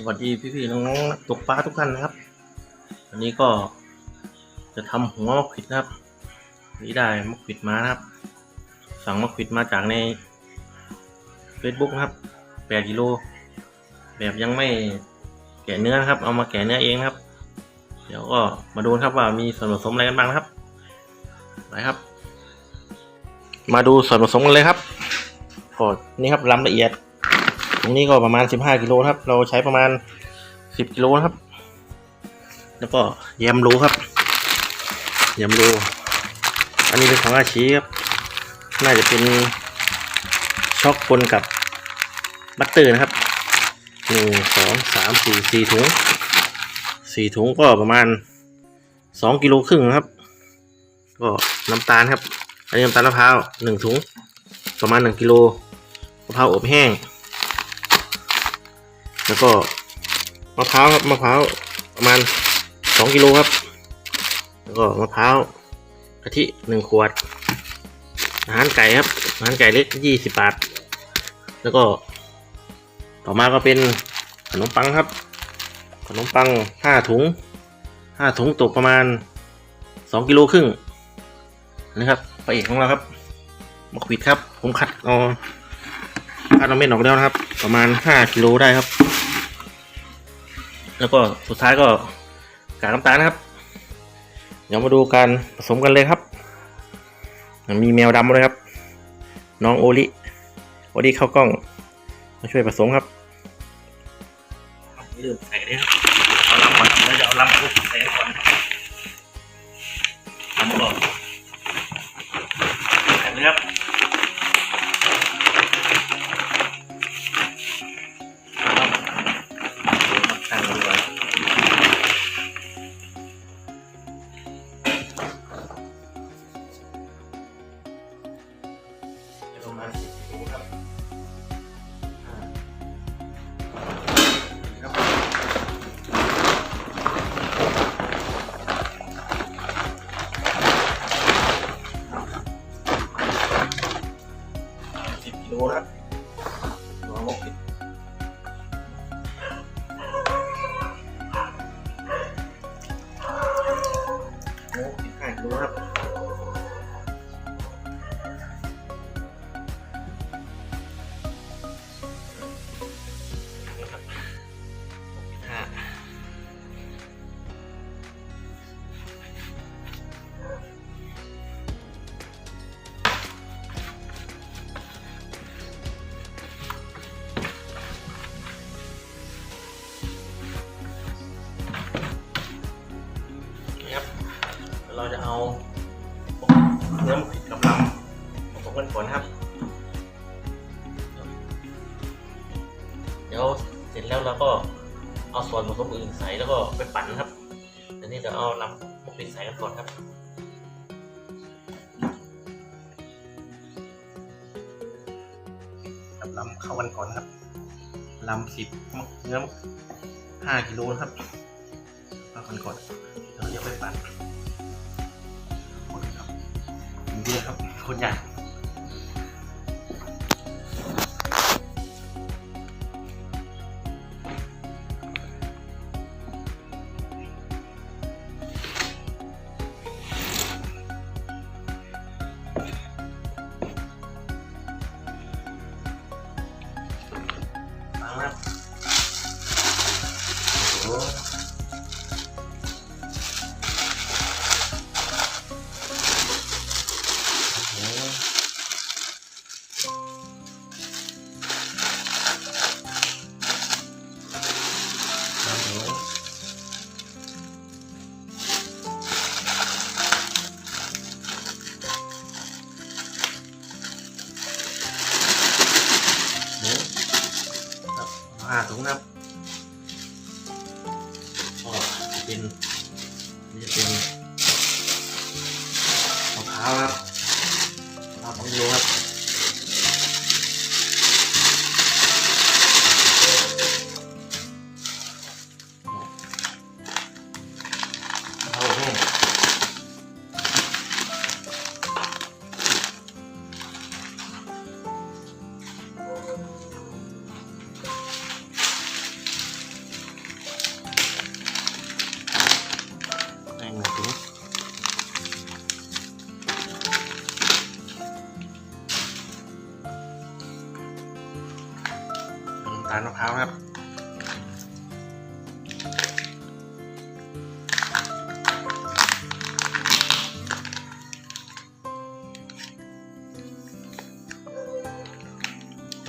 สวัสดีพี่ๆน้องๆตกปลาทุกท่านนะครับวันนี้ก็จะทำหัวมะขวิดนะครับนี่ได้มะขวิดมานะครับ สั่งมะขวิดมาจากใน Facebook นะครับ8กิโลแบบยังไม่แกะเนื้อครับ เอามาแกะเนื้อเองนะครับ เดี๋ยวก็มาดูครับว่ามีส่วนผสมอะไรกันบ้างครับไปครับ มาดูส่วนผสมกันเลยครับก็นี่ครับลำละเอียด ตรงนี้ก็ประมาณ 15 กิโลครับ เราใช้ประมาณ 10 กิโลครับ แล้วก็แยมโลครับแยมโล อันนี้เป็นของอาชีครับ น่าจะเป็นช็อกปนกับบัตเตอร์นะครับหนึ่งสองสามสี่สี่ถุงสี่ถุงก็ประมาณสองกิโลครึ่งครับ ก็น้ำตาลครับ อันนี้น้ำตาลมะพร้าวหนึ่งถุง ประมาณหนึ่งกิโลมะพร้าวอบแห้ง แล้วก็มะพร้าวครับมะพร้าวประมาณสองกิโลครับ แล้วก็มะพร้าวกะทิหนึ่งขวด อาหารไก่ครับ อาหารไก่เล็กยี่สิบบาท แล้วก็ต่อมาก็เป็นขนมปังครับ ขนมปังห้าถุงห้าถุงตกประมาณสองกิโลครึ่งนะครับพระเอกของเราครับมะขวิดครับ ผมคัดเอาคัดเอาเม็ดออกแล้วนะครับ ประมาณห้ากิโลได้ครับ แล้วก็สุดท้ายก็กากน้ำตาลนะครับ เดี๋ยวมาดูการผสมกันเลยครับ มีแมวดำด้วยครับ น้องโอลิโอลิเข้ากล้อง มาช่วยผสมครับลืมใส่เลยครับเอาลำก่อนเราจะเอาลำปุ๊บใส่ก่อนลำก่อน สิบกิ เดี๋ยวเราเนื้อหมูผิดกับลำผสมกันก่อนครับ เดี๋ยวเสร็จแล้วเราก็เอาส่วนผสมอื่นใส่แล้วก็ไปปั่นครับอันนี้เดี๋ยวเอาลำพวกนี้ใส่กันก่อนครับกับลำเข้ากันก่อนครับลำสิบเนื้อห้ากิโลนะครับเข้ากันก่อนเราจะไปปั่น อะ ถุงนะครับก็เป็น พร้าวครับ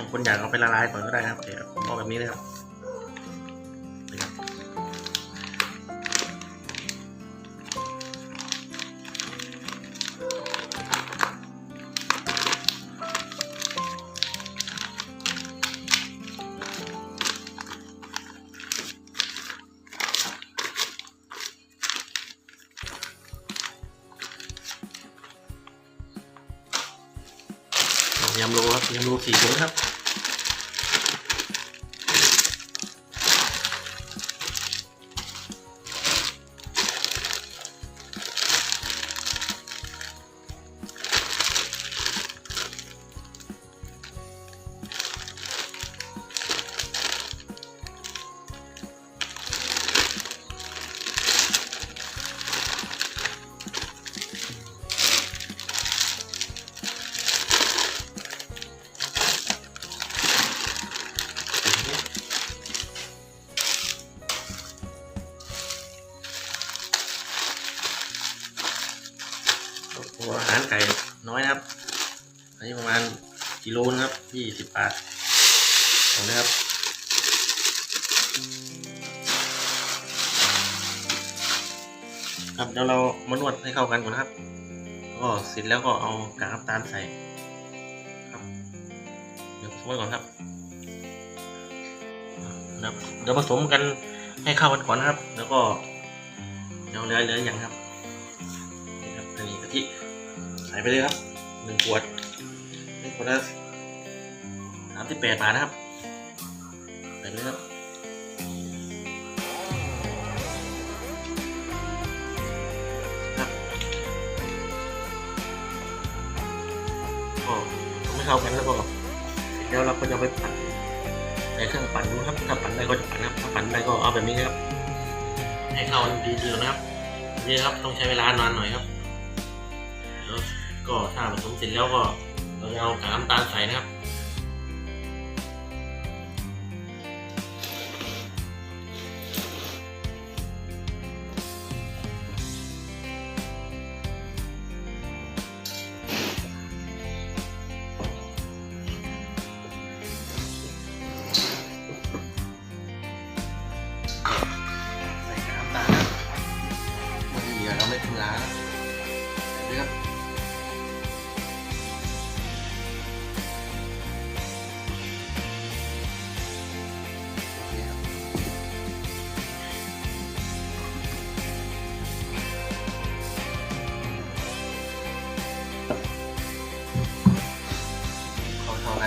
างคนอยากเอาไปละลายก่อนก็ได้ครับเดี๋ยวเอาแบบนี้เลยครับ ยำโลครับยำโลสี่ถุงครับ ยี่สิบบาทเอาเลยครับครับเดี๋ยวเรามานวดให้เข้ากันก่อนครับก็เสร็จแล้วก็เอากากน้ำตาลใส่ครับเดี๋ยวผสมไว้ก่อนครับนะครับเดี๋ยวผสมกันให้เข้ากันก่อนนะครับ แล้วก็เดี๋ยวเหลือเหลืออย่างครับนี่ครับอันนี้กะทิใส่ไปเลยครับหนึ่งขวดหนึ่งขวดละามสิบแปดบาทนะครับไปเลยครับครับก็ไม่เข้ากันแล้วก็เดี๋ยวเราก็จะไปปั่นใส่เครื่องปั่นดูครับถ้าปั่นได้ก็จะปั่นครับถ้าปั่นได้ก็เอาแบบนี้นะครับ ให้เข้ากันดีๆนะครับนี่ครับต้องใช้เวลานานหน่อยครับแล้วก็ถ้าผสมเสร็จแล้วก็เราจะเอากากน้ำตาลใส่นะครับ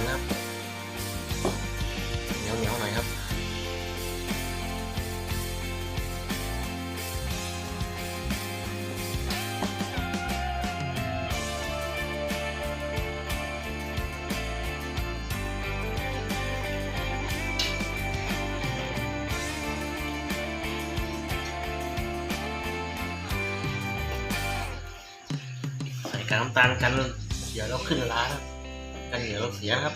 นนะครับเหนียวเหนียวๆหน่อยครับใส่กากน้ำตาลกันเดี๋ยวเราขึ้นร้าน กันเดี๋ยวเราเสียครับ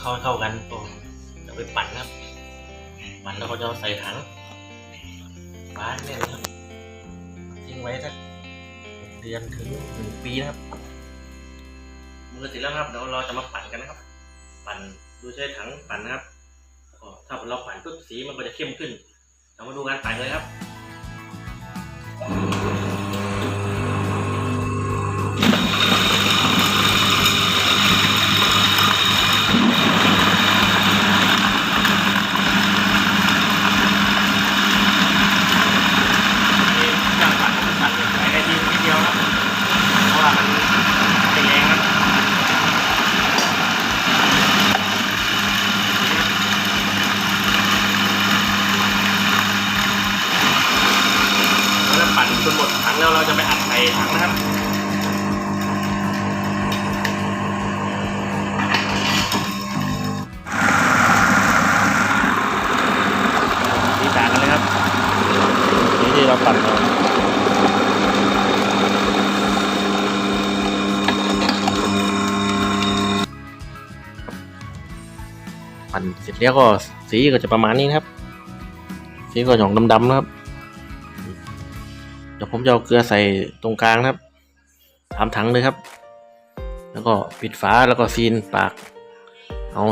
เข้าเข้ากันก็เดี๋ยวไปปั่นครับ ปั่นแล้วก็จะเอาใส่ถังบ้านเนี่ยนะครับทิ้งไว้สักเดือนถึงหนึ่งปีนะครับมือเสร็จแล้วครับเดี๋ยวเราจะมาปั่นกันนะครับ ปั่นดยใช้ถังปั่นนะครับถ้าเราปั่นปุ๊บสีมันก็จะเข้มขึ้นเรามาดูการปั่นเลยครับ ปั่นเสร็จแล้วก็สีก็จะประมาณนี้นะครับ สีก็หย่องดำๆนะครับเดี๋ยวผมจะเอาเกลือใส่ตรงกลางนะครับสามถังเลยครับ แล้วก็ปิดฝาแล้วก็ซีนปาก เอา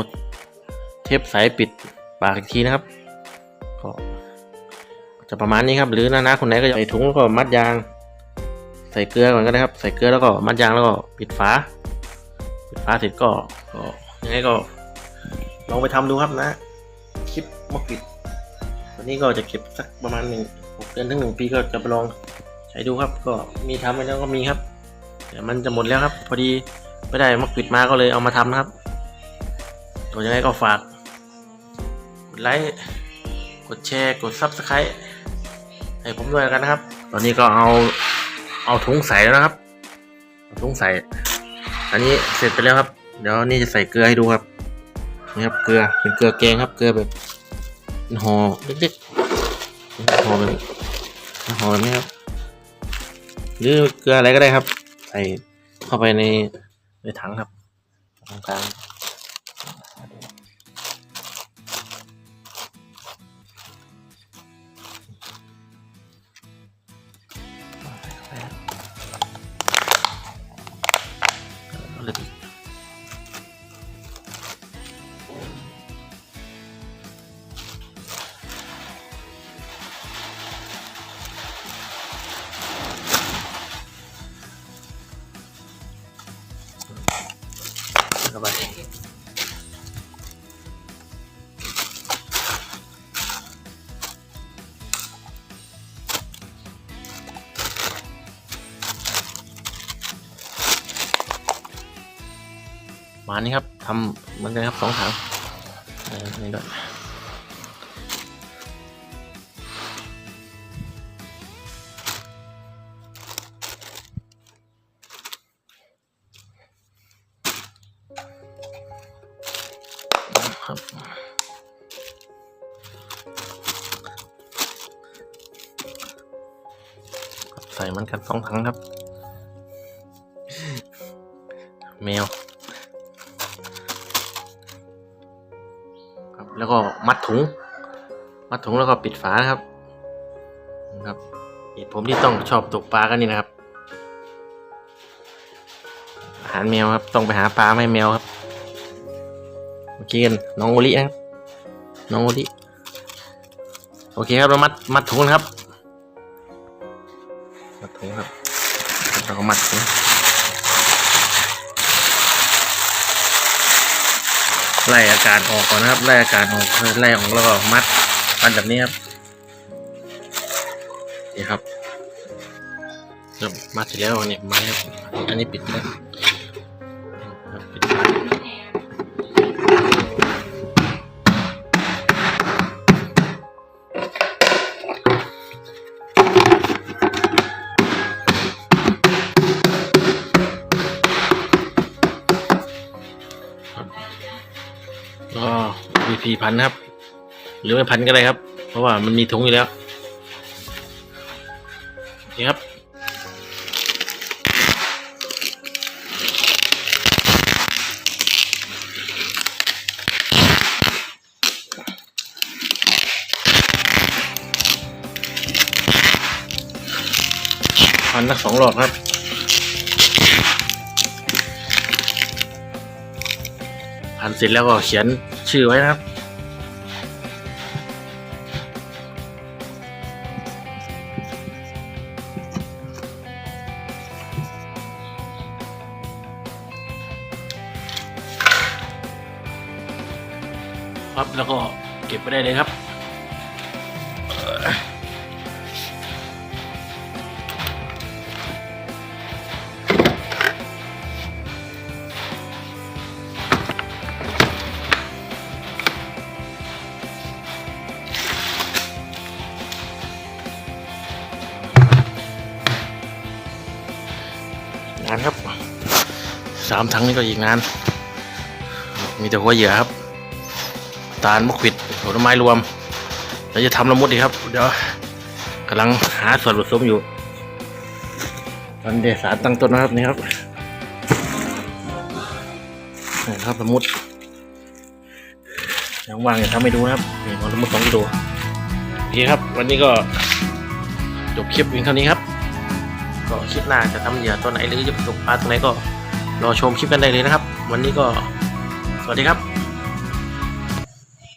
เทปใสปิดปากอีกทีนะครับ ก็จะประมาณนี้ครับ หรือน้าๆคนไหนก็ใส่ถุงแล้วก็มัดยาง ใส่เกลือก่อนก็ได้ครับ ใส่เกลือแล้วก็มัดยางแล้วก็ปิดฝา ปิดฝาเสร็จก็ก็ยังไงก็ ลองไปทำดูครับนะ คลิปมะกริดวันนี้ก็จะเก็บสักประมาณหนึ่งหกเดือนถึงหนึ่งปีก็จะไปลองใช้ดูครับ ก็มีทำไปแล้วก็มีครับแต่มันจะหมดแล้วครับ พอดีไม่ได้มะกริดมาก็เลยเอามาทำนะครับตัวยังไงก็ฝากกดไลค์กดแชร์กดซับสไครต์ให้ผมด้วยกันนะครับ ตอนนี้ก็เอาเอาถุงใส่แล้วนะครับถุงใส่ อันนี้เสร็จไปแล้วครับ เดี๋ยวนี่จะใส่เกลือให้ดูครับ นี่ครับเกลือเป็นเกลือแกงครับเกลือแบบเป็นห่อเล็กๆห่อแบบห่อแบบนี้ครับหรือเกลืออะไรก็ได้ครับ ใส่เข้าไปในในถังครับตรงกลางเลย มานี่ครับทำเหมือนกันครับสองถังนี่ด้วยครับใส่เหมันกันสองถังครับ แมว แล้วก็มัดถุง มัดถุงแล้วก็ปิดฝานะครับนะครับเหตุผมที่ต้องชอบตกปลากันนี่นะครับ อาหารแมวครับต้องไปหาปลาให้แมวครับเมื่อกี้กันน้องโอลินะครับน้องโอลิโอเคครับเรามัดมัดถุงนะครับ มัดถุงครับเราก็มัดถุง ไล่อากาศออกก่อนนะครับ ไล่อากาศออกไล่ออกแล้วก็มัดมัดแบบนี้ครับนี่ครับเริ่มมัดเสร็จแล้วเนี่ยไม้ครับอันนี้ปิดแล้วี่พันครับ หรือไม่พันก็ได้ครับ เพราะว่ามันมีถุงอยู่แล้วนี่ครับพันนักสองหลอดครับพันเสร็จแล้วก็เขียนชื่อไว้นะครับ นานครับสามถังนี่ก็อีกนาน มีแต่หัวเหยื่อครับ ตาลมะขวิดผลไม้รวม เราจะทำละมุดอีครับ เดี๋ยวกำลังหาส่วนผสมอยู่ตอนเดสารตั้งต้นนะครับนี่ครับนี่ครับละมุดเดี๋ยวว่างจะทำให้ดูนะครับนี่ของทั้งหมดสองกิโลโอเคครับ วันนี้ก็จบคลิปเพียงเท่านี้ครับ ก็คลิปหน้าจะทำเหยื่อตัวไหนหรือจะตกปลาตัวไหนก็รอชมคลิปกันได้เลยนะครับ วันนี้ก็สวัสดีครับ